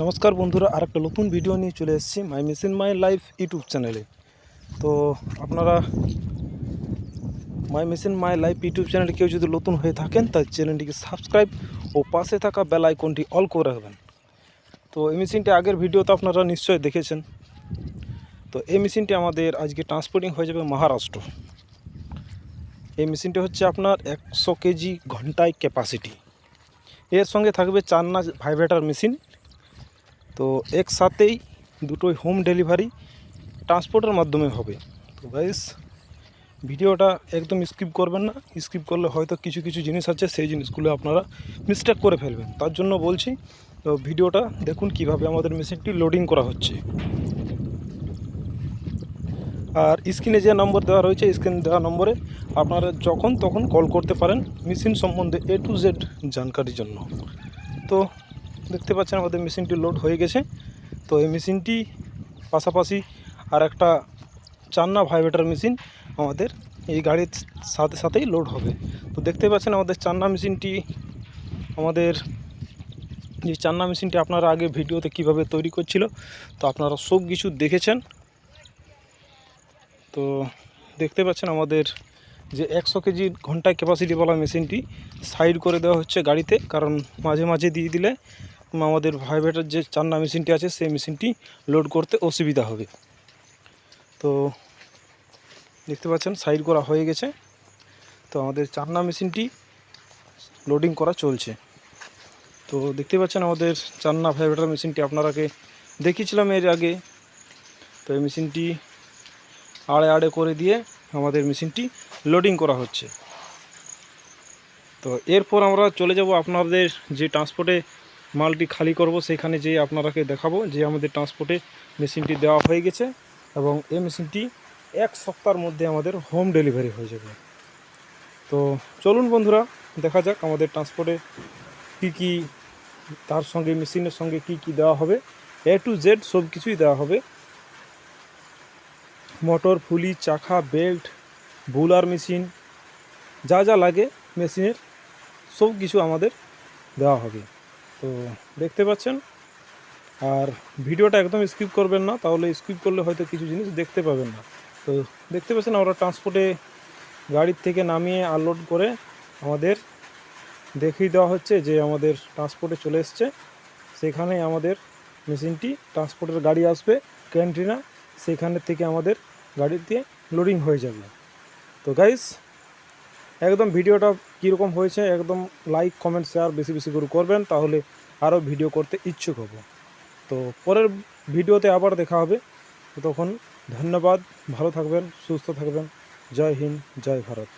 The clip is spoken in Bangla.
নমস্কার বন্ধুরা আর একটা নতুন ভিডিও নিয়ে চলে এসেছি my machine my life YouTube চ্যানেলে তো আপনারা my machine my life YouTube চ্যানেলে কেউ যদি নতুন হয়ে থাকেন তার চ্যানেলটিকে সাবস্ক্রাইব ও পাশে থাকা বেল আইকনটি অল করে রাখবেন। তো এই মেশিনটি আগের ভিডিওতে আপনারা নিশ্চয়ই দেখেছেন। তো এই মেশিনটি আমাদের আজকে ট্রান্সপোর্টিং হয়ে যাবে মহারাষ্ট্র। এই মেশিনটি হচ্ছে আপনার একশো কেজি ঘন্টায় ক্যাপাসিটি এর সঙ্গে থাকবে চান্না ভাইব্রেটার মেশিন তো একসাথেই দুটোই হোম ডেলিভারি ট্রান্সপোর্টের মাধ্যমে হবে। তো গাইস ভিডিওটা একদম স্কিপ করবেন না। স্কিপ করলে হয়তো কিছু কিছু জিনিস আছে, সেই জিনিসগুলো আপনারা মিস্টেক করে ফেলবেন। তার জন্য বলছি, তো ভিডিওটা দেখুন কীভাবে আমাদের মেশিনটি লোডিং করা হচ্ছে। আর স্ক্রিনে যে নম্বর দেওয়া রয়েছে স্ক্রিন দেওয়া নম্বরে আপনারা যখন, তখন কল করতে পারেন মেশিন সম্বন্ধে এ টু জেড জানকারির জন্য। তো দেখতে পাচ্ছেন আমাদের মেশিনটি লোড হয়ে গেছে। তো এই মেশিনটি পাশাপাশি আর একটা চান্না ভাইব্রেটার মেশিন আমাদের এই গাড়ির সাথে সাথেই লোড হবে। তো দেখতে পাচ্ছেন আমাদের চান্না মেশিনটি, আমাদের এই চান্না মেশিনটি আপনারা আগে ভিডিওতে কীভাবে তৈরি করছিল, তো আপনারা সব কিছু দেখেছেন। তো দেখতে পাচ্ছেন আমাদের যে একশো কেজি ঘন্টায় ক্যাপাসিটিওয়ালা মেশিনটি সাইড করে দেওয়া হচ্ছে গাড়িতে, কারণ মাঝে মাঝে দিয়ে দিলে আমাদের ভাইব্রেটার যে চান্না মেশিনটি আছে, সেই মেশিনটি লোড করতে অসুবিধা হবে। তো দেখতে পাচ্ছেন সাইড করা হয়ে গেছে। তো আমাদের চান্না মেশিনটি লোডিং করা চলছে। তো দেখতে পাচ্ছেন, আমাদের চান্না ভাইব্রেটার মেশিনটি আপনারাকে দেখিয়েছিলাম এর আগে। তো এই মেশিনটি আড়ে আড়ে করে দিয়ে আমাদের মেশিনটি লোডিং করা হচ্ছে। তো এরপর আমরা চলে যাব আপনাদের যে ট্রান্সপোর্টে মালটি খালি করব, সেখানে যেয়ে আপনারাকে দেখাবো যে আমাদের ট্রান্সপোর্টে মেশিনটি দেওয়া হয়ে গেছে এবং এই মেশিনটি এক সপ্তাহের মধ্যে আমাদের হোম ডেলিভারি হয়ে যাবে। তো চলুন বন্ধুরা, দেখা যাক আমাদের ট্রান্সপোর্টে কী কী, তার সঙ্গে, মেশিনের সঙ্গে কি কি দেওয়া হবে। এ টু জেড সব কিছুই দেওয়া হবে। মোটর, ফুলি, চাকা, বেল্ট, বুলার মেশিন, যা যা লাগে মেশিনের, সব কিছু আমাদের দেওয়া হবে। তো দেখতে পাচ্ছেন। আর ভিডিওটা একদম স্কিপ করবেন না, তাহলে স্কিপ করলে হয়তো কিছু জিনিস দেখতে পাবেন না। তো দেখতে পাচ্ছেন আমরা ট্রান্সপোর্টে গাড়ির থেকে নামিয়ে আনলোড করে আমাদের দেখিয়ে দেওয়া হচ্ছে যে আমাদের ট্রান্সপোর্টে চলে এসছে। সেখানে আমাদের মেশিনটি ট্রান্সপোর্টের গাড়ি আসবে ক্যান্টিনা সেখানে থেকে আমাদের গাড়িতে লোডিং হয়ে যাবে। তো গাইস একদম ভিডিওটা কীরকম হয়েছে, একদম লাইক কমেন্ট শেয়ার বেশি বেশি করে করবেন, তাহলে আরও ভিডিও করতে ইচ্ছুক হব। তো পরের ভিডিওতে আবার দেখা হবে। তখন ধন্যবাদ, ভালো থাকবেন, সুস্থ থাকবেন। জয় হিন্দ, জয় ভারত।